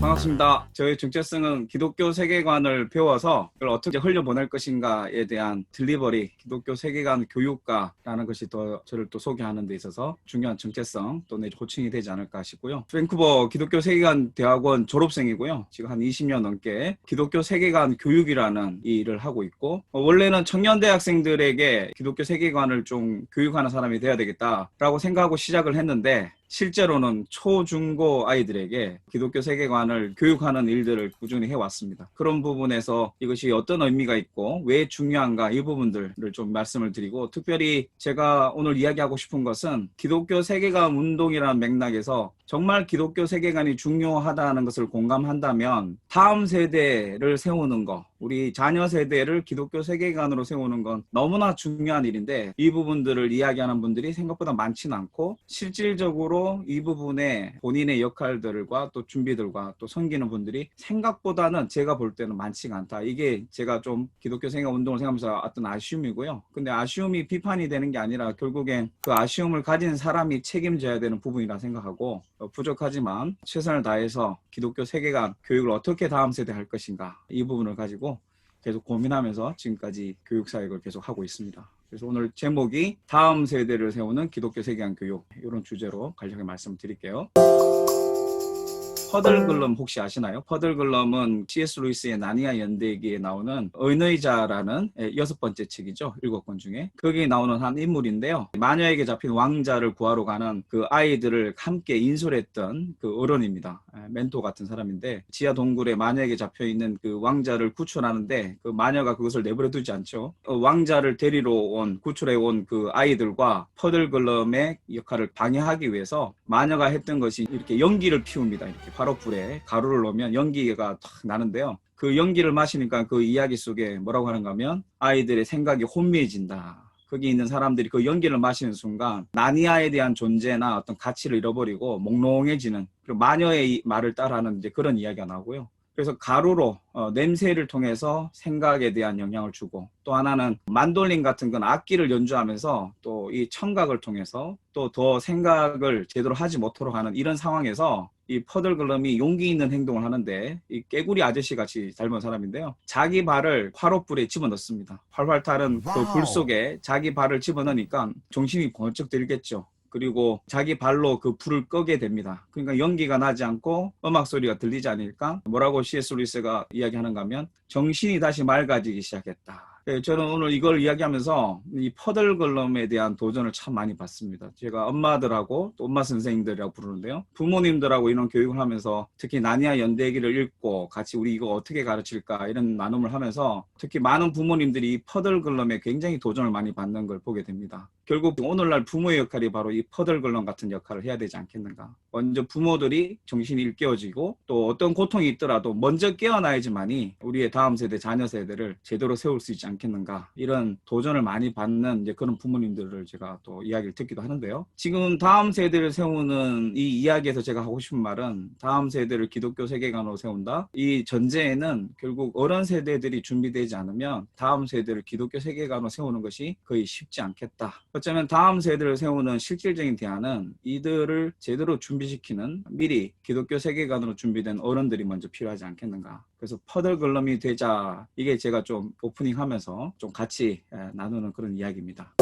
반갑습니다. 저희 정체성은 기독교 세계관을 배워서 그걸 어떻게 흘려보낼 것인가에 대한 딜리버리, 기독교 세계관 교육가라는 것이 더 저를 또 소개하는 데 있어서 중요한 정체성 또내 호칭이 되지 않을까 싶고요. 밴쿠버 기독교 세계관 대학원 졸업생이고요. 지금 한 20년 넘게 기독교 세계관 교육이라는 이 일을 하고 있고 어, 원래는 청년 대학생들에게 기독교 세계관을 좀 교육하는 사람이 돼야 되겠다라고 생각하고 시작을 했는데 실제로는 초, 중고 아이들에게 기독교 세계관을 교육하는 일들을 꾸준히 해왔습니다. 그런 부분에서 이것이 어떤 의미가 있고 왜 중요한가 이 부분들을 좀 말씀을 드리고 특별히 제가 오늘 이야기하고 싶은 것은 기독교 세계관 운동이라는 맥락에서 정말 기독교 세계관이 중요하다는 것을 공감한다면 다음 세대를 세우는 거 우리 자녀 세대를 기독교 세계관으로 세우는 건 너무나 중요한 일인데 이 부분들을 이야기하는 분들이 생각보다 많지는 않고 실질적으로 이 부분에 본인의 역할들과 또 준비들과 또 섬기는 분들이 생각보다는 제가 볼 때는 많지가 않다. 이게 제가 좀 기독교 세계관 운동을 생각하면서 어떤 아쉬움이고요. 근데 아쉬움이 비판이 되는 게 아니라 결국엔 그 아쉬움을 가진 사람이 책임져야 되는 부분이라 생각하고 어, 부족하지만 최선을 다해서 기독교 세계관 교육을 어떻게 다음 세대 할 것인가 이 부분을 가지고 계속 고민하면서 지금까지 교육 사역을 계속 하고 있습니다. 그래서 오늘 제목이 다음 세대를 세우는 기독교 세계관 교육 이런 주제로 간략하게 말씀드릴게요. 퍼들글럼 혹시 아시나요? 퍼들글럼은 C.S. 루이스의 나니아 연대기에 나오는 은의자라는 예, 여섯 번째 책이죠. 일곱 권 중에. 거기에 나오는 한 인물인데요. 마녀에게 잡힌 왕자를 구하러 가는 그 아이들을 함께 인솔했던 그 어른입니다. 예, 멘토 같은 사람인데 지하 동굴에 마녀에게 잡혀 있는 그 왕자를 구출하는데 그 마녀가 그것을 내버려 두지 않죠. 어, 왕자를 데리러 온 구출해 온 그 아이들과 퍼들글럼의 역할을 방해하기 위해서 마녀가 했던 것이 이렇게 연기를 피웁니다. 이렇게 바로 불에 가루를 넣으면 연기가 탁 나는데요. 그 연기를 마시니까 그 이야기 속에 뭐라고 하는가 하면 아이들의 생각이 혼미해진다. 거기 있는 사람들이 그 연기를 마시는 순간 나니아에 대한 존재나 어떤 가치를 잃어버리고 몽롱해지는 그리고 마녀의 이 말을 따라하는 이제 그런 이야기가 나오고요. 그래서 가루로 어, 냄새를 통해서 생각에 대한 영향을 주고 또 하나는 만돌린 같은 건 악기를 연주하면서 또 이 청각을 통해서 또 더 생각을 제대로 하지 못하도록 하는 이런 상황에서 이 퍼들글럼이 용기 있는 행동을 하는데 이 깨구리 아저씨 같이 닮은 사람인데요. 자기 발을 화롯불에 집어넣습니다. 활활 타는 그 불 속에 자기 발을 집어넣으니까 정신이 번쩍 들겠죠. 그리고 자기 발로 그 불을 끄게 됩니다. 그러니까 연기가 나지 않고 음악 소리가 들리지 않으니까 뭐라고 C.S. 루이스가 이야기하는가 하면 정신이 다시 맑아지기 시작했다. 예, 저는 오늘 이걸 이야기하면서 이 퍼들글럼에 대한 도전을 참 많이 받습니다. 제가 엄마들하고 또 엄마 선생님들이라고 부르는데요. 부모님들하고 이런 교육을 하면서 특히 나니아 연대기를 읽고 같이 우리 이거 어떻게 가르칠까 이런 나눔을 하면서 특히 많은 부모님들이 이 퍼들글럼에 굉장히 도전을 많이 받는 걸 보게 됩니다. 결국 오늘날 부모의 역할이 바로 이 퍼들글럼 같은 역할을 해야 되지 않겠는가. 먼저 부모들이 정신이 일깨워지고 또 어떤 고통이 있더라도 먼저 깨어나야지만이 우리의 다음 세대 자녀 세대를 제대로 세울 수 있지 않겠는가 이런 도전을 많이 받는 이제 그런 부모님들을 제가 또 이야기를 듣기도 하는데요. 지금 다음 세대를 세우는 이 이야기에서 제가 하고 싶은 말은 다음 세대를 기독교 세계관으로 세운다. 이 전제에는 결국 어른 세대들이 준비되지 않으면 다음 세대를 기독교 세계관으로 세우는 것이 거의 쉽지 않겠다. 어쩌면 다음 세대를 세우는 실질적인 대안은 이들을 제대로 준비시키는 미리 기독교 세계관으로 준비된 어른들이 먼저 필요하지 않겠는가. 그래서 퍼들글럼이 되자 이게 제가 좀 오프닝 하면서 좀 같이 에, 나누는 그런 이야기입니다.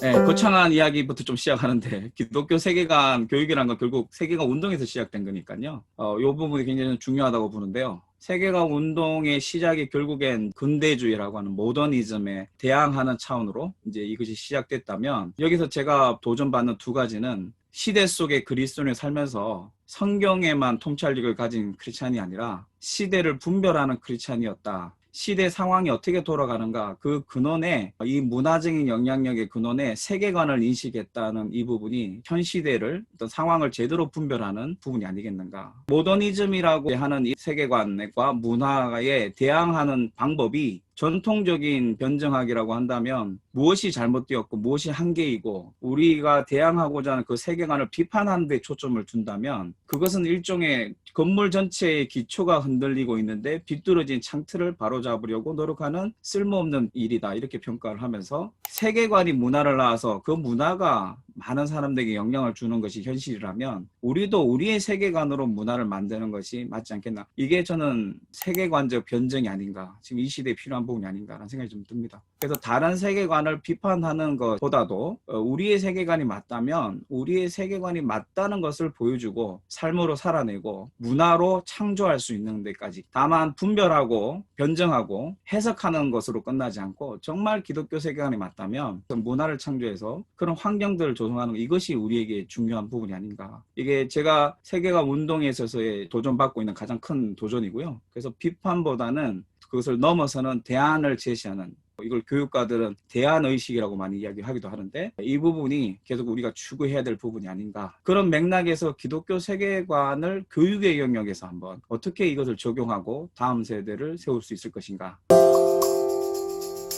네, 거창한 이야기부터 좀 시작하는데 기독교 세계관 교육이란 건 결국 세계관 운동에서 시작된 거니까요. 어, 이 부분이 굉장히 중요하다고 보는데요. 세계관 운동의 시작이 결국엔 근대주의라고 하는 모더니즘에 대항하는 차원으로 이제 이것이 시작됐다면 여기서 제가 도전받는 두 가지는 시대 속의 그리스도인을 살면서 성경에만 통찰력을 가진 크리스찬이 아니라 시대를 분별하는 크리스찬이었다. 시대 상황이 어떻게 돌아가는가. 그 근원에 이 문화적인 영향력의 근원에 세계관을 인식했다는 이 부분이 현 시대를 어떤 상황을 제대로 분별하는 부분이 아니겠는가. 모더니즘이라고 하는 이 세계관과 문화에 대항하는 방법이 전통적인 변정학이라고 한다면 무엇이 잘못되었고 무엇이 한계이고 우리가 대항하고자 하는 그 세계관을 비판하는 데 초점을 둔다면 그것은 일종의 건물 전체의 기초가 흔들리고 있는데 비뚤어진 창틀을 바로잡으려고 노력하는 쓸모없는 일이다. 이렇게 평가를 하면서 세계관이 문화를 낳아서 그 문화가 많은 사람들에게 영향을 주는 것이 현실이라면 우리도 우리의 세계관으로 문화를 만드는 것이 맞지 않겠나? 이게 저는 세계관적 변정이 아닌가. 지금 이 시대에 필요한 부분이 아닌가라는 생각이 좀 듭니다. 그래서 다른 세계관을 비판하는 것보다도 어, 우리의 세계관이 맞다면 우리의 세계관이 맞다는 것을 보여주고 삶으로 살아내고 문화로 창조할 수 있는 데까지 다만 분별하고 변정하고 해석하는 것으로 끝나지 않고 정말 기독교 세계관이 맞다 면그 문화를 창조해서 그런 환경들을 조성하는 것, 이것이 우리에게 중요한 부분이 아닌가. 이게 제가 세계관 운동에 있어서의 도전받고 있는 가장 큰 도전이고요. 그래서 비판보다는 그것을 넘어서는 대안을 제시하는 이걸 교육가들은 대안 의식이라고 많이 이야기하기도 하는데 이 부분이 계속 우리가 추구해야 될 부분이 아닌가. 그런 맥락에서 기독교 세계관을 교육의 영역에서 한번 어떻게 이것을 적용하고 다음 세대를 세울 수 있을 것인가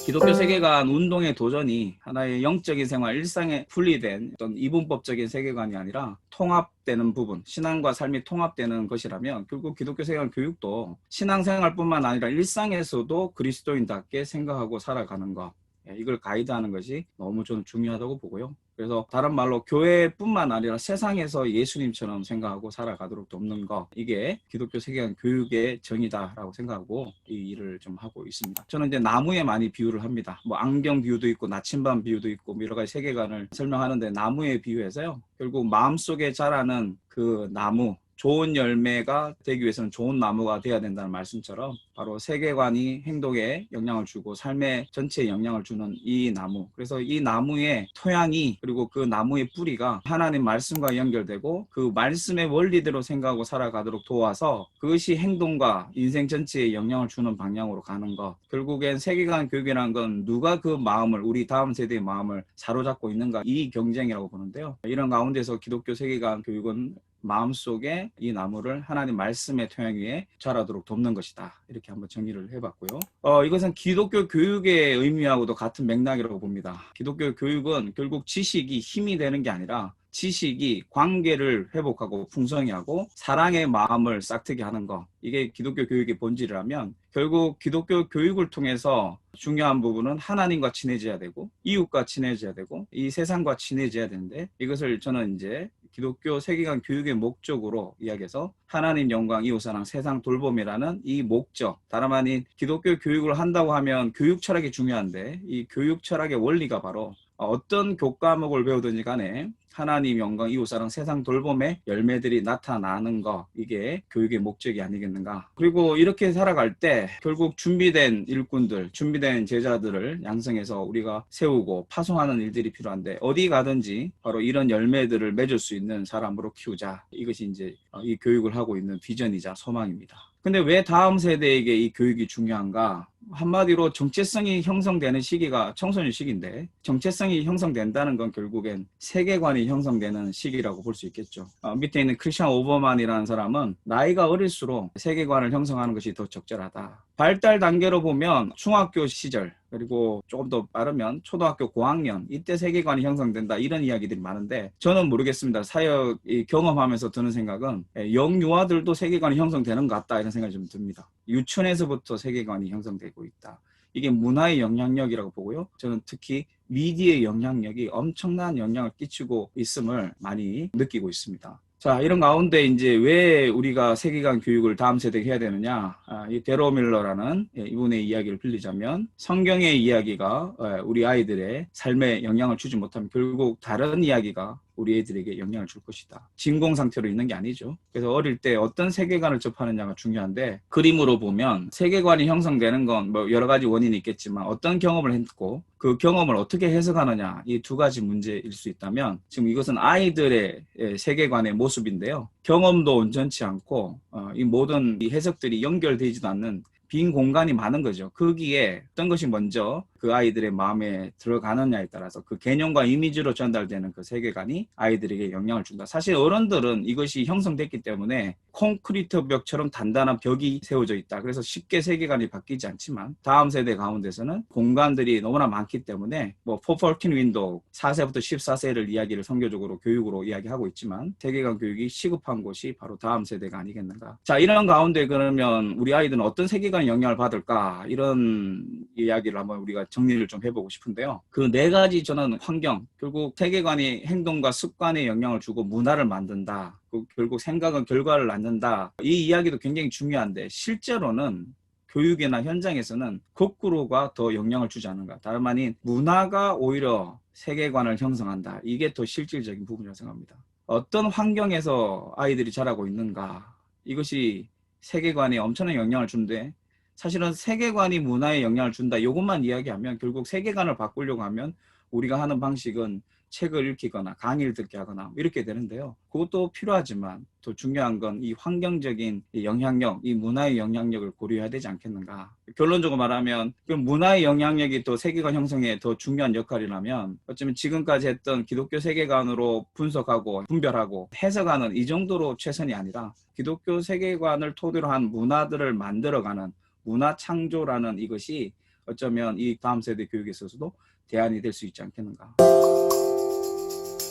기독교 세계관 운동의 도전이 하나의 영적인 생활, 일상에 분리된 어떤 이분법적인 세계관이 아니라 통합되는 부분, 신앙과 삶이 통합되는 것이라면 결국 기독교 세계관 교육도 신앙생활뿐만 아니라 일상에서도 그리스도인답게 생각하고 살아가는 것, 예, 이걸 가이드하는 것이 너무 저는 중요하다고 보고요. 그래서 다른 말로 교회뿐만 아니라 세상에서 예수님처럼 생각하고 살아가도록 돕는 것 이게 기독교 세계관 교육의 정의다라고 생각하고 이 일을 좀 하고 있습니다. 저는 이제 나무에 많이 비유를 합니다. 뭐 안경 비유도 있고 나침반 비유도 있고 뭐 여러 가지 세계관을 설명하는데 나무에 비유해서요. 결국 마음속에 자라는 그 나무 좋은 열매가 되기 위해서는 좋은 나무가 돼야 된다는 말씀처럼 바로 세계관이 행동에 영향을 주고 삶의 전체에 영향을 주는 이 나무. 그래서 이 나무의 토양이 그리고 그 나무의 뿌리가 하나님 말씀과 연결되고 그 말씀의 원리대로 생각하고 살아가도록 도와서 그것이 행동과 인생 전체에 영향을 주는 방향으로 가는 것. 결국엔 세계관 교육이라는 건 누가 그 마음을 우리 다음 세대의 마음을 사로잡고 있는가 이 경쟁이라고 보는데요. 이런 가운데서 기독교 세계관 교육은 마음속에 이 나무를 하나님 말씀의 토양 위에 자라도록 돕는 것이다. 이렇게 한번 정의를 해봤고요. 어, 이것은 기독교 교육의 의미하고도 같은 맥락이라고 봅니다. 기독교 교육은 결국 지식이 힘이 되는 게 아니라 지식이 관계를 회복하고 풍성히 하고 사랑의 마음을 싹트게 하는 것. 이게 기독교 교육의 본질이라면 결국 기독교 교육을 통해서 중요한 부분은 하나님과 친해져야 되고 이웃과 친해져야 되고 이 세상과 친해져야 되는데 이것을 저는 이제 기독교 세계관 교육의 목적으로 이야기해서 하나님 영광 이웃사랑 세상 돌봄이라는 이 목적. 다름 아닌 기독교 교육을 한다고 하면 교육 철학이 중요한데 이 교육 철학의 원리가 바로 어떤 교과목을 배우든지 간에 하나님 영광 이웃사랑 세상 돌봄의 열매들이 나타나는 거. 이게 교육의 목적이 아니겠는가? 그리고 이렇게 살아갈 때 결국 준비된 일꾼들 준비된 제자들을 양성해서 우리가 세우고 파송하는 일들이 필요한데 어디 가든지 바로 이런 열매들을 맺을 수 있는 사람으로 키우자. 이것이 이제 이 교육을 하고 있는 비전이자 소망입니다 근데 왜 다음 세대에게 이 교육이 중요한가? 한마디로 정체성이 형성되는 시기가 청소년 시기인데 정체성이 형성된다는 건 결국엔 세계관이 형성되는 시기라고 볼 수 있겠죠. 어, 밑에 있는 크리스찬 오버만이라는 사람은 나이가 어릴수록 세계관을 형성하는 것이 더 적절하다. 발달 단계로 보면 중학교 시절 그리고 조금 더 빠르면 초등학교 고학년 이때 세계관이 형성된다 이런 이야기들이 많은데 저는 모르겠습니다. 사역 경험하면서 드는 생각은 예, 영유아들도 세계관이 형성되는 것 같다 이런 생각이 좀 듭니다. 유치원에서부터 세계관이 형성되고 있다. 이게 문화의 영향력이라고 보고요. 저는 특히 미디어의 영향력이 엄청난 영향을 끼치고 있음을 많이 느끼고 있습니다. 자, 이런 가운데 이제 왜 우리가 세계관 교육을 다음 세대에 해야 되느냐? 아, 이 데로 밀러라는 예, 이분의 이야기를 빌리자면 성경의 이야기가 예, 우리 아이들의 삶에 영향을 주지 못하면 결국 다른 이야기가 우리 애들에게 영향을 줄 것이다. 진공 상태로 있는 게 아니죠. 그래서 어릴 때 어떤 세계관을 접하느냐가 중요한데 그림으로 보면 세계관이 형성되는 건 뭐 여러 가지 원인이 있겠지만 어떤 경험을 했고 그 경험을 어떻게 해석하느냐 이 두 가지 문제일 수 있다면 지금 이것은 아이들의 예, 세계관의 모습인데요. 경험도 온전치 않고 어, 이 모든 이 해석들이 연결되지도 않는 빈 공간이 많은 거죠. 거기에 어떤 것이 먼저 그 아이들의 마음에 들어가느냐에 따라서 그 개념과 이미지로 전달되는 그 세계관이 아이들에게 영향을 준다. 사실 어른들은 이것이 형성됐기 때문에 콘크리트 벽처럼 단단한 벽이 세워져 있다. 그래서 쉽게 세계관이 바뀌지 않지만 다음 세대 가운데서는 공간들이 너무나 많기 때문에 뭐414 윈도우 4세부터 14세를 이야기를 선교적으로 교육으로 이야기하고 있지만 세계관 교육이 시급한 곳이 바로 다음 세대가 아니겠는가. 자, 이런 가운데 그러면 우리 아이들은 어떤 세계관 영향을 받을까? 이런 이야기를 한번 우리가 정리를 좀 해보고 싶은데요. 그 네 가지 저는 환경, 결국 세계관이 행동과 습관에 영향을 주고 문화를 만든다. 그 결국 생각은 결과를 낳는다. 이 이야기도 굉장히 중요한데 실제로는 교육이나 현장에서는 거꾸로가 더 영향을 주지 않는가. 다름 아닌 문화가 오히려 세계관을 형성한다. 이게 더 실질적인 부분이라고 생각합니다. 어떤 환경에서 아이들이 자라고 있는가. 이것이 세계관에 엄청난 영향을 주는데 사실은 세계관이 문화에 영향을 준다. 이것만 이야기하면 결국 세계관을 바꾸려고 하면 우리가 하는 방식은 책을 읽히거나 강의를 듣게 하거나 이렇게 되는데요. 그것도 필요하지만 더 중요한 건 이 환경적인 이 영향력, 이 문화의 영향력을 고려해야 되지 않겠는가. 결론적으로 말하면 그 문화의 영향력이 또 세계관 형성에 더 중요한 역할이라면 어쩌면 지금까지 했던 기독교 세계관으로 분석하고 분별하고 해석하는 이 정도로 최선이 아니라 기독교 세계관을 토대로 한 문화들을 만들어가는 문화 창조라는 이것이 어쩌면 이 다음 세대 교육에 있어서도 대안이 될 수 있지 않겠는가.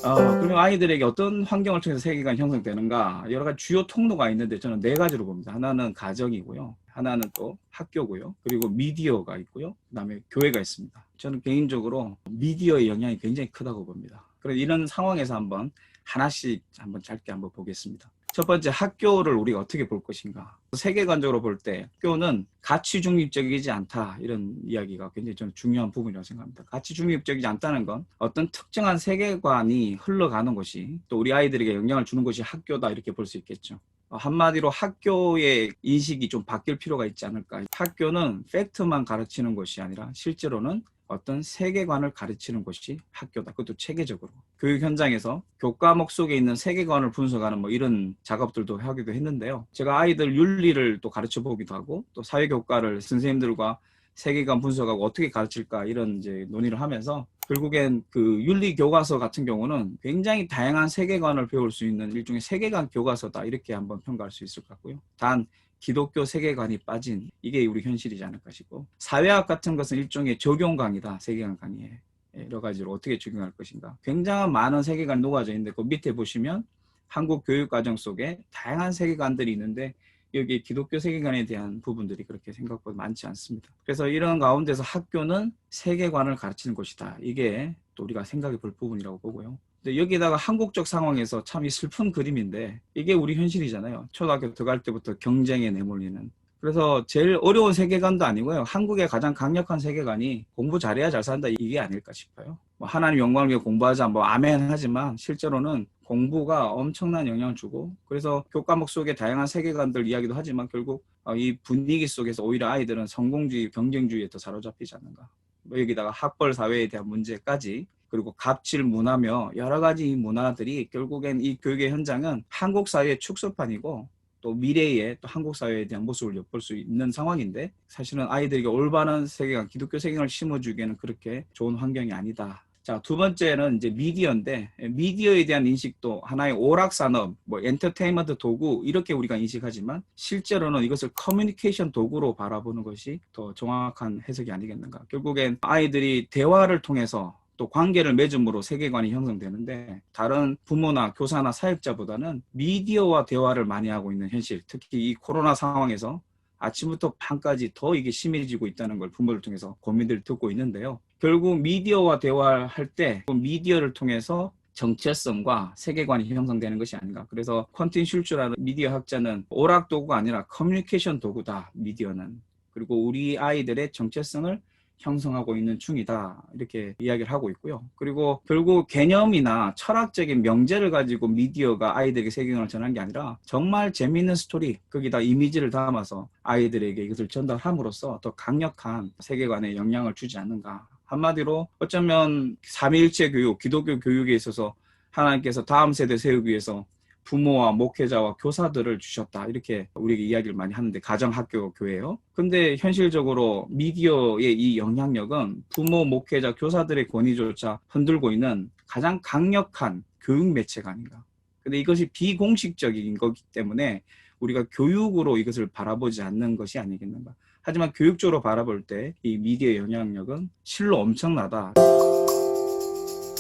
어, 그러면 아이들에게 어떤 환경을 통해서 세계관이 형성되는가 여러 가지 주요 통로가 있는데 저는 네 가지로 봅니다. 하나는 가정이고요. 하나는 또 학교고요. 그리고 미디어가 있고요. 그다음에 교회가 있습니다. 저는 개인적으로 미디어의 영향이 굉장히 크다고 봅니다. 그래서 이런 상황에서 한번 하나씩 한번 짧게 한번 보겠습니다. 첫 번째 학교를 우리가 어떻게 볼 것인가. 세계관적으로 볼 때 학교는 가치 중립적이지 않다 이런 이야기가 굉장히 저는 중요한 부분이라고 생각합니다. 가치 중립적이지 않다는 건 어떤 특정한 세계관이 흘러가는 것이 또 우리 아이들에게 영향을 주는 것이 학교다 이렇게 볼 수 있겠죠. 어, 한마디로 학교의 인식이 좀 바뀔 필요가 있지 않을까. 학교는 팩트만 가르치는 것이 아니라 실제로는 어떤 세계관을 가르치는 곳이 학교다. 그것도 체계적으로. 교육 현장에서 교과목 속에 있는 세계관을 분석하는 뭐 이런 작업들도 하기도 했는데요. 제가 아이들 윤리를 또 가르쳐 보기도 하고 또 사회 교과를 선생님들과 세계관 분석하고 어떻게 가르칠까 이런 이제 논의를 하면서 결국엔 그 윤리 교과서 같은 경우는 굉장히 다양한 세계관을 배울 수 있는 일종의 세계관 교과서다 이렇게 한번 평가할 수 있을 것 같고요. 단 기독교 세계관이 빠진 이게 우리 현실이지 않을까 싶고 사회학 같은 것은 일종의 적용 강의다 세계관 강의에 여러 가지로 어떻게 적용할 것인가 굉장한 많은 세계관이 녹아져 있는데 그 밑에 보시면 한국 교육 과정 속에 다양한 세계관들이 있는데 여기 기독교 세계관에 대한 부분들이 그렇게 생각보다 많지 않습니다. 그래서 이런 가운데서 학교는 세계관을 가르치는 곳이다. 이게 또 우리가 생각해 볼 부분이라고 보고요. 근데 여기다가 한국적 상황에서 참 이 슬픈 그림인데 이게 우리 현실이잖아요. 초등학교 들어갈 때부터 경쟁에 내몰리는. 그래서 제일 어려운 세계관도 아니고요. 한국의 가장 강력한 세계관이 공부 잘해야 잘 산다 이게 아닐까 싶어요. 뭐 하나님 영광을 위해 공부하자 뭐 아멘 하지만 실제로는 공부가 엄청난 영향을 주고 그래서 교과목 속에 다양한 세계관들 이야기도 하지만 결국 어, 이 분위기 속에서 오히려 아이들은 성공주의, 경쟁주의에 더 사로잡히지 않는가. 뭐 여기다가 학벌 사회에 대한 문제까지 그리고 갑질 문화며 여러 가지 이 문화들이 결국엔 이 교육의 현장은 한국 사회의 축소판이고 또 미래의 또 한국 사회에 대한 모습을 엿볼 수 있는 상황인데 사실은 아이들에게 올바른 세계관, 기독교 세계관을 심어주기에는 그렇게 좋은 환경이 아니다. 자, 두 번째는 이제 미디어인데 미디어에 대한 인식도 하나의 오락 산업, 뭐 엔터테인먼트 도구 이렇게 우리가 인식하지만 실제로는 이것을 커뮤니케이션 도구로 바라보는 것이 더 정확한 해석이 아니겠는가. 결국엔 아이들이 대화를 통해서 또 관계를 맺음으로 세계관이 형성되는데 다른 부모나 교사나 사역자보다는 미디어와 대화를 많이 하고 있는 현실, 특히 이 코로나 상황에서 아침부터 밤까지 더 이게 심해지고 있다는 걸 부모를 통해서 고민들을 듣고 있는데요. 결국 미디어와 대화할 때 미디어를 통해서 정체성과 세계관이 형성되는 것이 아닌가. 그래서 콘틴 슐츠라는 미디어 학자는 오락 도구가 아니라 커뮤니케이션 도구다. 미디어는. 그리고 우리 아이들의 정체성을 형성하고 있는 중이다 이렇게 이야기를 하고 있고요. 그리고 결국 개념이나 철학적인 명제를 가지고 미디어가 아이들에게 세계관을 전하는 게 아니라 정말 재미있는 스토리 거기다 이미지를 담아서 아이들에게 이것을 전달함으로써 더 강력한 세계관에 영향을 주지 않는가. 한마디로 어쩌면 삼위일체 교육, 기독교 교육에 있어서 하나님께서 다음 세대 세우기 위해서 부모와 목회자와 교사들을 주셨다 이렇게 우리에게 이야기를 많이 하는데 가정, 학교, 교회요. 근데 현실적으로 미디어의 이 영향력은 부모, 목회자, 교사들의 권위조차 흔들고 있는 가장 강력한 교육 매체가 아닌가. 근데 이것이 비공식적인 거기 때문에 우리가 교육으로 이것을 바라보지 않는 것이 아니겠는가. 하지만 교육적으로 바라볼 때 이 미디어의 영향력은 실로 엄청나다.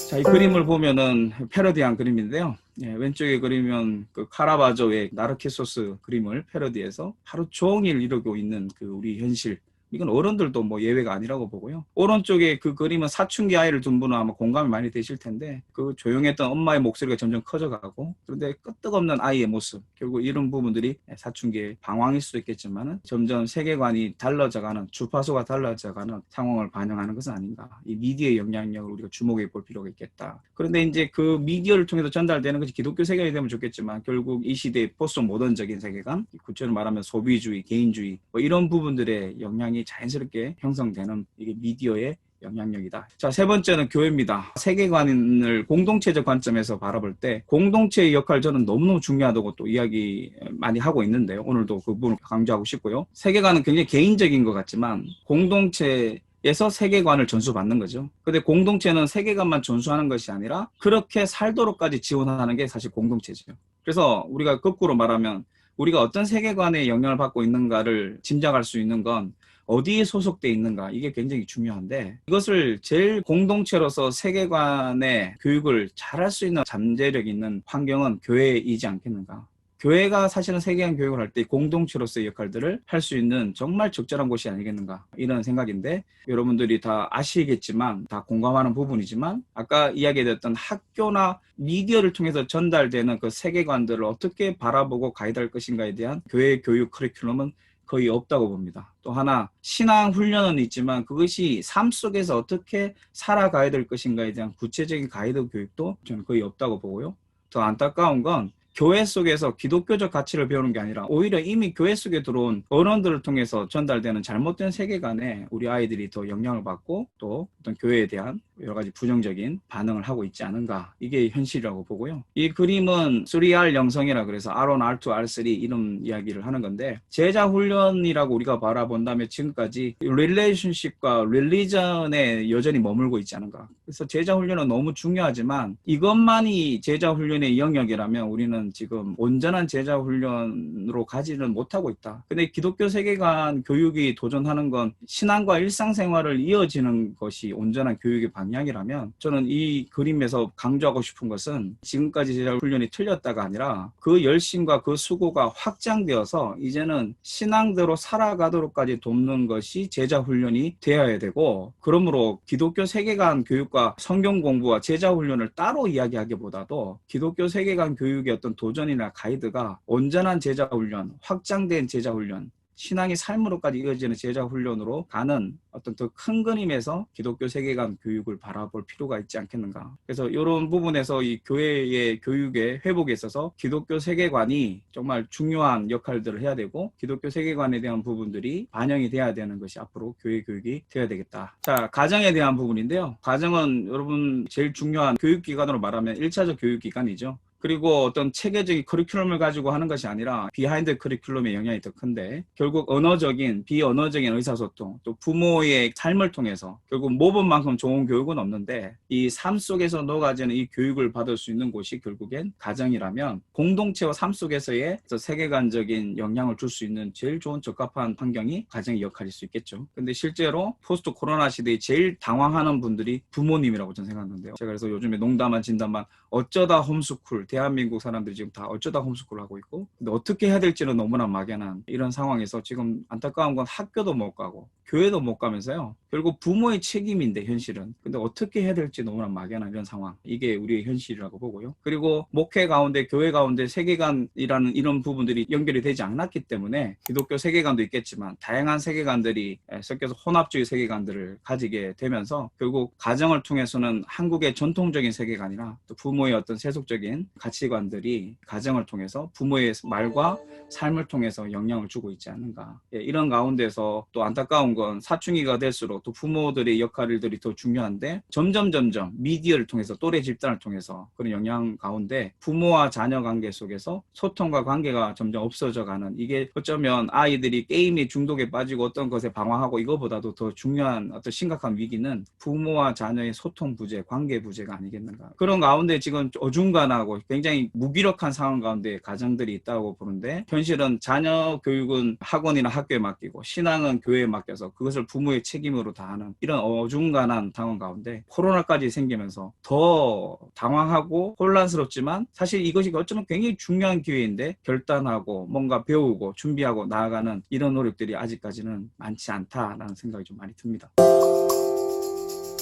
자, 이 그림을 보면은 패러디한 그림인데요. 예, 왼쪽에 그리면 그 카라바조의 나르케소스 그림을 패러디해서 하루 종일 이루고 있는 그 우리 현실. 이건 어른들도 뭐 예외가 아니라고 보고요. 오른쪽에 그 그림은 사춘기 아이를 둔 분은 아마 공감이 많이 되실 텐데 그 조용했던 엄마의 목소리가 점점 커져가고 그런데 끄떡없는 아이의 모습 결국 이런 부분들이 사춘기의 방황일 수도 있겠지만은 점점 세계관이 달라져가는 주파수가 달라져가는 상황을 반영하는 것은 아닌가. 이 미디어의 영향력을 우리가 주목해 볼 필요가 있겠다. 그런데 이제 그 미디어를 통해서 전달되는 것이 기독교 세계관이 되면 좋겠지만 결국 이 시대의 포스트 모던적인 세계관, 구체로 말하면 소비주의, 개인주의 뭐 이런 부분들의 영향이 자연스럽게 형성되는 이게 미디어의 영향력이다. 자, 세 번째는 교회입니다. 세계관을 공동체적 관점에서 바라볼 때 공동체의 역할 저는 너무너무 중요하다고 또 이야기 많이 하고 있는데요. 오늘도 그 부분을 강조하고 싶고요. 세계관은 굉장히 개인적인 것 같지만 공동체 에서 세계관을 전수받는 거죠. 근데 공동체는 세계관만 전수하는 것이 아니라 그렇게 살도록까지 지원하는 게 사실 공동체죠. 그래서 우리가 거꾸로 말하면 우리가 어떤 세계관에 영향을 받고 있는가를 짐작할 수 있는 건 어디에 소속돼 있는가? 이게 굉장히 중요한데 이것을 제일 공동체로서 세계관의 교육을 잘할 수 있는 잠재력 있는 환경은 교회이지 않겠는가? 교회가 사실은 세계관 교육을 할 때 공동체로서의 역할들을 할 수 있는 정말 적절한 곳이 아니겠는가? 이런 생각인데 여러분들이 다 아시겠지만 다 공감하는 부분이지만 아까 이야기했던 학교나 미디어를 통해서 전달되는 그 세계관들을 어떻게 바라보고 가이드할 것인가에 대한 교회 교육 커리큘럼은 거의 없다고 봅니다. 또 하나 신앙 훈련은 있지만 그것이 삶 속에서 어떻게 살아가야 될 것인가에 대한 구체적인 가이드 교육도 저는 거의 없다고 보고요. 더 안타까운 건 교회 속에서 기독교적 가치를 배우는 게 아니라 오히려 이미 교회 속에 들어온 어른들을 통해서 전달되는 잘못된 세계관에 우리 아이들이 더 영향을 받고 또 어떤 교회에 대한 여러 가지 부정적인 반응을 하고 있지 않은가 이게 현실이라고 보고요. 이 그림은 3R 영성이라 그래서 R1, R2, R3 이런 이야기를 하는 건데 제자 훈련이라고 우리가 바라본다면 지금까지 릴레이션십과 릴리전에 여전히 머물고 있지 않은가. 그래서 제자 훈련은 너무 중요하지만 이것만이 제자 훈련의 영역이라면 우리는 지금 온전한 제자 훈련으로 가지는 못하고 있다. 근데 기독교 세계관 교육이 도전하는 건 신앙과 일상생활을 이어지는 것이 온전한 교육의 방 향이라면 저는 이 그림에서 강조하고 싶은 것은 지금까지 제자 훈련이 틀렸다가 아니라 그 열심과 그 수고가 확장되어서 이제는 신앙대로 살아가도록까지 돕는 것이 제자 훈련이 되어야 되고 그러므로 기독교 세계관 교육과 성경 공부와 제자 훈련을 따로 이야기하기보다도 기독교 세계관 교육의 어떤 도전이나 가이드가 온전한 제자 훈련, 확장된 제자 훈련, 신앙의 삶으로까지 이어지는 제자 훈련으로 가는 어떤 더 큰 그림에서 기독교 세계관 교육을 바라볼 필요가 있지 않겠는가. 그래서 이런 부분에서 이 교회의 교육의 회복에 있어서 기독교 세계관이 정말 중요한 역할들을 해야 되고 기독교 세계관에 대한 부분들이 반영이 돼야 되는 것이 앞으로 교회 교육이 되어야 되겠다. 자, 가정에 대한 부분인데요. 가정은 여러분 제일 중요한 교육기관으로 말하면 1차적 교육기관이죠. 그리고 어떤 체계적인 커리큘럼을 가지고 하는 것이 아니라 비하인드 커리큘럼의 영향이 더 큰데 결국 언어적인 비언어적인 의사소통 또 부모의 삶을 통해서 결국 모범만큼 좋은 교육은 없는데 이 삶 속에서 녹아지는 이 교육을 받을 수 있는 곳이 결국엔 가정이라면 공동체와 삶 속에서의 세계관적인 영향을 줄 수 있는 제일 좋은 적합한 환경이 가정의 역할일 수 있겠죠. 근데 실제로 포스트 코로나 시대에 제일 당황하는 분들이 부모님이라고 저는 생각하는데요. 제가 그래서 요즘에 농담한 진담만 어쩌다 홈스쿨 대한민국 사람들이 지금 다 어쩌다 홈스쿨 하고 있고 근데 어떻게 해야 될지는 너무나 막연한 이런 상황에서 지금 안타까운 건 학교도 못 가고 교회도 못 가면서요. 결국 부모의 책임인데 현실은. 근데 어떻게 해야 될지 너무나 막연한 이런 상황. 이게 우리의 현실이라고 보고요. 그리고 목회 가운데 교회 가운데 세계관이라는 이런 부분들이 연결이 되지 않았기 때문에 기독교 세계관도 있겠지만 다양한 세계관들이 섞여서 혼합주의 세계관들을 가지게 되면서 결국 가정을 통해서는 한국의 전통적인 세계관이나 또 부모의 어떤 세속적인 가치관들이 가정을 통해서 부모의 말과 삶을 통해서 영향을 주고 있지 않는가. 예, 이런 가운데서 또 안타까운 건 사춘기가 될수록 또 부모들의 역할들이 더 중요한데 점점 점점 미디어를 통해서 또래 집단을 통해서 그런 영향 가운데 부모와 자녀 관계 속에서 소통과 관계가 점점 없어져 가는 이게 어쩌면 아이들이 게임에 중독에 빠지고 어떤 것에 방황하고 이거보다도 더 중요한 어떤 심각한 위기는 부모와 자녀의 소통 부재, 관계 부재가 아니겠는가. 그런 가운데 지금 어중간하고 굉장히 무기력한 상황 가운데 가정들이 있다고 보는데 현실은 자녀 교육은 학원이나 학교에 맡기고 신앙은 교회에 맡겨서 그것을 부모의 책임으로 다 하는 이런 어중간한 상황 가운데 코로나까지 생기면서 더 당황하고 혼란스럽지만 사실 이것이 어쩌면 굉장히 중요한 기회인데 결단하고 뭔가 배우고 준비하고 나아가는 이런 노력들이 아직까지는 많지 않다라는 생각이 좀 많이 듭니다.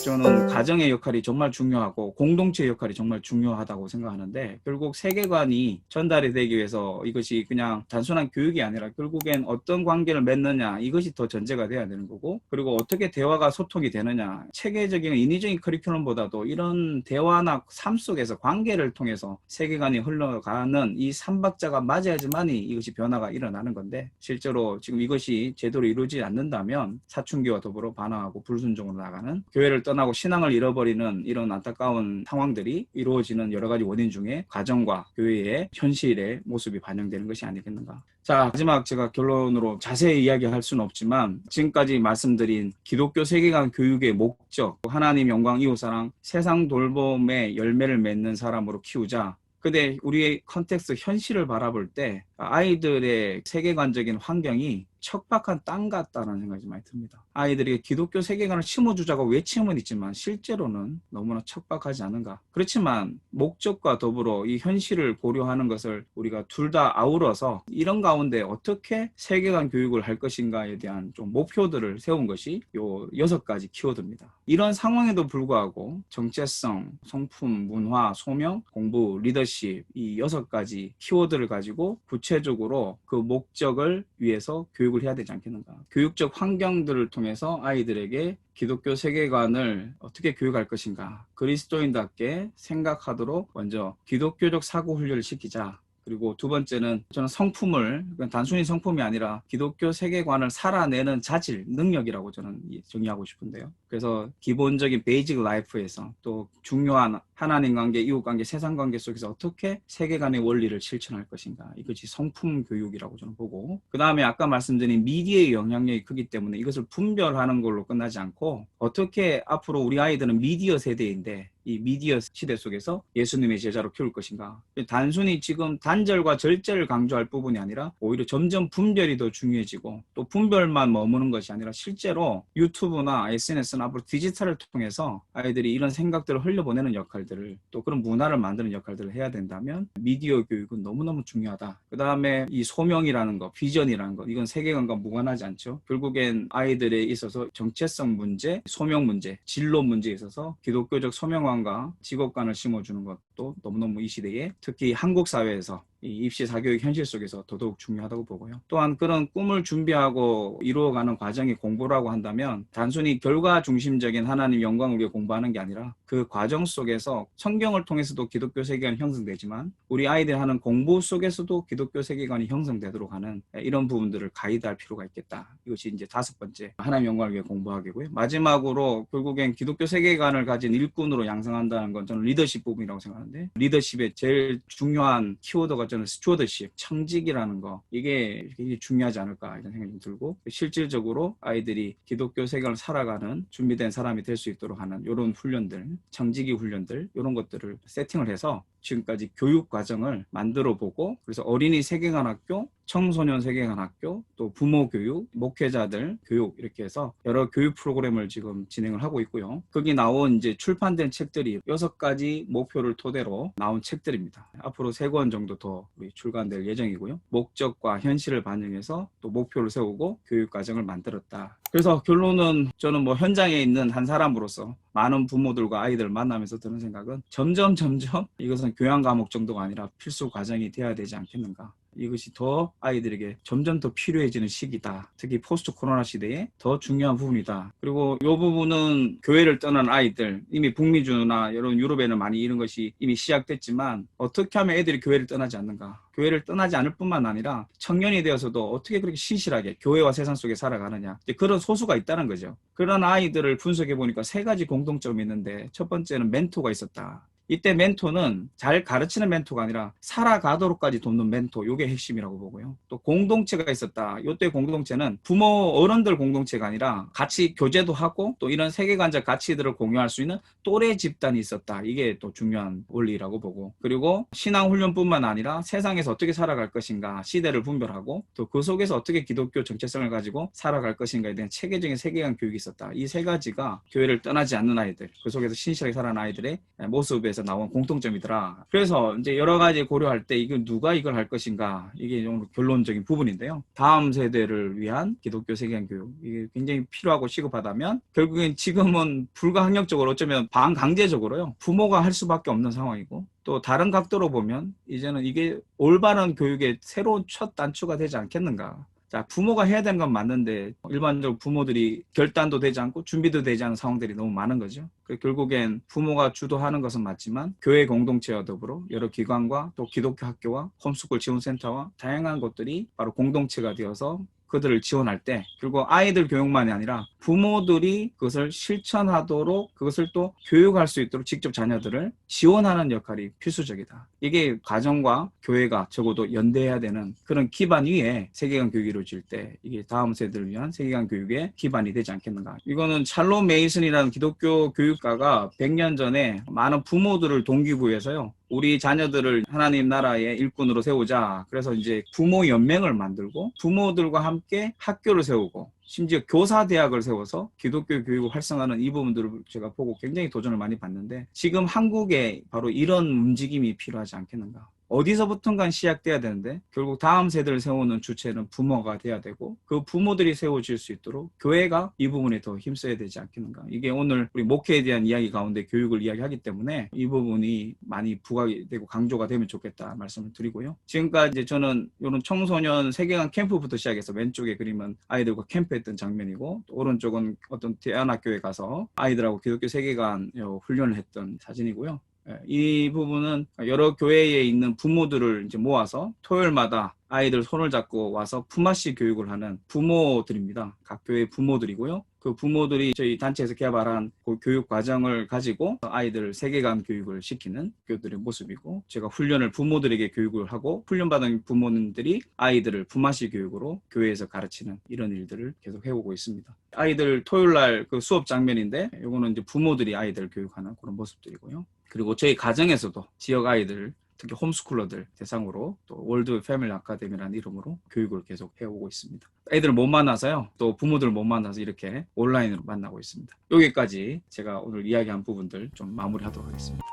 저는 가정의 역할이 정말 중요하고 공동체의 역할이 정말 중요하다고 생각하는데 결국 세계관이 전달이 되기 위해서 이것이 그냥 단순한 교육이 아니라 결국엔 어떤 관계를 맺느냐 이것이 더 전제가 돼야 되는 거고 그리고 어떻게 대화가 소통이 되느냐 체계적인 인위적인 커리큘럼보다도 이런 대화나 삶 속에서 관계를 통해서 세계관이 흘러가는 이 삼박자가 맞아야지만이 이것이 변화가 일어나는 건데 실제로 지금 이것이 제대로 이루어지지 않는다면 사춘기와 더불어 반항하고 불순종으로 나가는 교회를 떠나 고 신앙을 잃어버리는 이런 안타까운 상황들이 이루어지는 여러 가지 원인 중에 가정과 교회의 현실의 모습이 반영되는 것이 아니겠는가. 자, 마지막 제가 결론으로 자세히 이야기할 수는 없지만 지금까지 말씀드린 기독교 세계관 교육의 목적, 하나님 영광 이웃 사랑, 세상 돌봄의 열매를 맺는 사람으로 키우자. 근데 우리의 컨텍스트 현실을 바라볼 때 아이들의 세계관적인 환경이 척박한 땅 같다는 생각이 많이 듭니다. 아이들이 기독교 세계관을 심어주자고 외침은 있지만 실제로는 너무나 척박하지 않은가. 그렇지만 목적과 더불어 이 현실을 고려하는 것을 우리가 둘 다 아우러서 이런 가운데 어떻게 세계관 교육을 할 것인가에 대한 좀 목표들을 세운 것이 요 여섯 가지 키워드입니다. 이런 상황에도 불구하고 정체성, 성품, 문화, 소명, 공부, 리더십 이 여섯 가지 키워드를 가지고 구체 적으로 그 목적을 위해서 교육을 해야 되지 않겠는가. 교육적 환경들을 통해서 아이들에게 기독교 세계관을 어떻게 교육할 것인가. 그리스도인답게 생각하도록 먼저 기독교적 사고 훈련을 시키자. 그리고 두 번째는 저는 성품을 단순히 성품이 아니라 기독교 세계관을 살아내는 자질, 능력이라고 저는 정의하고 싶은데요. 그래서 기본적인 베이직 라이프에서 또 중요한 하나님 관계, 이웃 관계, 세상 관계 속에서 어떻게 세계관의 원리를 실천할 것인가. 이것이 성품 교육이라고 저는 보고 그 다음에 아까 말씀드린 미디어의 영향력이 크기 때문에 이것을 분별하는 걸로 끝나지 않고 어떻게 앞으로 우리 아이들은 미디어 세대인데 이 미디어 시대 속에서 예수님의 제자로 키울 것인가. 단순히 지금 단절과 절제를 강조할 부분이 아니라 오히려 점점 분별이 더 중요해지고 또 분별만 머무는 것이 아니라 실제로 유튜브나 SNS 나 앞으로 디지털을 통해서 아이들이 이런 생각들을 흘려보내는 역할들을 또 그런 문화를 만드는 역할들을 해야 된다면 미디어 교육은 너무너무 중요하다. 그 다음에 이 소명이라는 거, 비전이라는 거, 이건 세계관과 무관하지 않죠. 결국엔 아이들에 있어서 정체성 문제, 소명 문제, 진로 문제에 있어서 기독교적 소명과 직업관과 직업관을 심어주는 것도 너무너무 이 시대에 특히 한국 사회에서 이 입시 사교육 현실 속에서 더더욱 중요하다고 보고요. 또한 그런 꿈을 준비하고 이루어가는 과정이 공부라고 한다면 단순히 결과 중심적인 하나님 영광을 위해 공부하는 게 아니라 그 과정 속에서 성경을 통해서도 기독교 세계관이 형성되지만 우리 아이들 하는 공부 속에서도 기독교 세계관이 형성되도록 하는 이런 부분들을 가이드할 필요가 있겠다. 이것이 이제 다섯 번째 하나님 영광을 위해 공부하기고요. 마지막으로 결국엔 기독교 세계관을 가진 일꾼으로 양성한다는 건 저는 리더십 부분이라고 생각하는데 리더십의 제일 중요한 키워드가 저는 스튜어드십, 청직이라는 거 이게 중요하지 않을까 이런 생각이 좀 들고 실질적으로 아이들이 기독교 세계를 살아가는 준비된 사람이 될 수 있도록 하는 이런 훈련들, 청지기 훈련들 이런 것들을 세팅을 해서 지금까지 교육 과정을 만들어 보고 그래서 어린이 세계관 학교, 청소년 세계관 학교, 또 부모 교육, 목회자들 교육 이렇게 해서 여러 교육 프로그램을 지금 진행을 하고 있고요. 거기 나온 이제 출판된 책들이 여섯 가지 목표를 토대로 나온 책들입니다. 앞으로 세 권 정도 더 출간될 예정이고요. 목적과 현실을 반영해서 또 목표를 세우고 교육 과정을 만들었다. 그래서 결론은 저는 뭐 현장에 있는 한 사람으로서 많은 부모들과 아이들을 만나면서 드는 생각은 점점 점점 이것은 교양 과목 정도가 아니라 필수 과정이 돼야 되지 않겠는가. 이것이 더 아이들에게 점점 더 필요해지는 시기다. 특히 포스트 코로나 시대에 더 중요한 부분이다. 그리고 이 부분은 교회를 떠난 아이들 이미 북미주나 여러 유럽에는 많이 이런 것이 이미 시작됐지만 어떻게 하면 애들이 교회를 떠나지 않는가? 교회를 떠나지 않을 뿐만 아니라 청년이 되어서도 어떻게 그렇게 신실하게 교회와 세상 속에 살아가느냐 이제 그런 소수가 있다는 거죠. 그런 아이들을 분석해 보니까 세 가지 공통점이 있는데 첫 번째는 멘토가 있었다. 이때 멘토는 잘 가르치는 멘토가 아니라 살아가도록까지 돕는 멘토, 요게 핵심이라고 보고요. 또 공동체가 있었다. 요때 공동체는 부모, 어른들 공동체가 아니라 같이 교제도 하고 또 이런 세계관적 가치들을 공유할 수 있는 또래 집단이 있었다. 이게 또 중요한 원리라고 보고 그리고 신앙 훈련뿐만 아니라 세상에서 어떻게 살아갈 것인가 시대를 분별하고 또 그 속에서 어떻게 기독교 정체성을 가지고 살아갈 것인가에 대한 체계적인 세계관 교육이 있었다. 이 세 가지가 교회를 떠나지 않는 아이들, 그 속에서 신실하게 살아가는 아이들의 모습에 서 나온 공통점이더라. 그래서 이제 여러 가지 고려할 때 이거 누가 이걸 할 것인가 이게 좀 결론적인 부분인데요. 다음 세대를 위한 기독교 세계관 교육 이게 굉장히 필요하고 시급하다면 결국엔 지금은 불가항력적으로 어쩌면 반강제적으로요. 부모가 할 수밖에 없는 상황이고 또 다른 각도로 보면 이제는 이게 올바른 교육의 새로운 첫 단추가 되지 않겠는가. 자, 부모가 해야 되는 건 맞는데 일반적으로 부모들이 결단도 되지 않고 준비도 되지 않은 상황들이 너무 많은 거죠. 그 결국엔 부모가 주도하는 것은 맞지만 교회 공동체와 더불어 여러 기관과 또 기독교 학교와 홈스쿨 지원센터와 다양한 것들이 바로 공동체가 되어서 그들을 지원할 때 결국 아이들 교육만이 아니라 부모들이 그것을 실천하도록 그것을 또 교육할 수 있도록 직접 자녀들을 지원하는 역할이 필수적이다. 이게 가정과 교회가 적어도 연대해야 되는 그런 기반 위에 세계관 교육이 이루어질 때 이게 다음 세대를 위한 세계관 교육의 기반이 되지 않겠는가. 이거는 찰로 메이슨이라는 기독교 교육가가 100년 전에 많은 부모들을 동기부여해서요. 우리 자녀들을 하나님 나라의 일꾼으로 세우자. 그래서 이제 부모 연맹을 만들고 부모들과 함께 학교를 세우고 심지어 교사 대학을 세워서 기독교 교육을 활성화하는 이 부분들을 제가 보고 굉장히 도전을 많이 받는데 지금 한국에 바로 이런 움직임이 필요하지 않겠는가. 어디서부턴가 시작돼야 되는데 결국 다음 세대를 세우는 주체는 부모가 돼야 되고 그 부모들이 세워질 수 있도록 교회가 이 부분에 더 힘써야 되지 않겠는가. 이게 오늘 우리 목회에 대한 이야기 가운데 교육을 이야기하기 때문에 이 부분이 많이 부각되고 강조가 되면 좋겠다 말씀을 드리고요. 지금까지 저는 이런 청소년 세계관 캠프부터 시작해서 왼쪽에 그림은 아이들과 캠프했던 장면이고 또 오른쪽은 어떤 대안학교에 가서 아이들하고 기독교 세계관 요 훈련을 했던 사진이고요. 예, 이 부분은 여러 교회에 있는 부모들을 이제 모아서 토요일마다 아이들 손을 잡고 와서 품앗이 교육을 하는 부모들입니다. 각 교회 부모들이고요. 그 부모들이 저희 단체에서 개발한 그 교육 과정을 가지고 아이들 세계관 교육을 시키는 교들의 모습이고 제가 훈련을 부모들에게 교육을 하고 훈련받은 부모님들이 아이들을 품앗이 교육으로 교회에서 가르치는 이런 일들을 계속 해오고 있습니다. 아이들 토요일 날 그 수업 장면인데 이거는 이제 부모들이 아이들 교육하는 그런 모습들이고요. 그리고 저희 가정에서도 지역 아이들 특히 홈스쿨러들 대상으로 또 월드 패밀리 아카데미라는 이름으로 교육을 계속 해오고 있습니다. 애들 못 만나서요. 또 부모들 못 만나서 이렇게 온라인으로 만나고 있습니다. 여기까지 제가 오늘 이야기한 부분들 좀 마무리하도록 하겠습니다.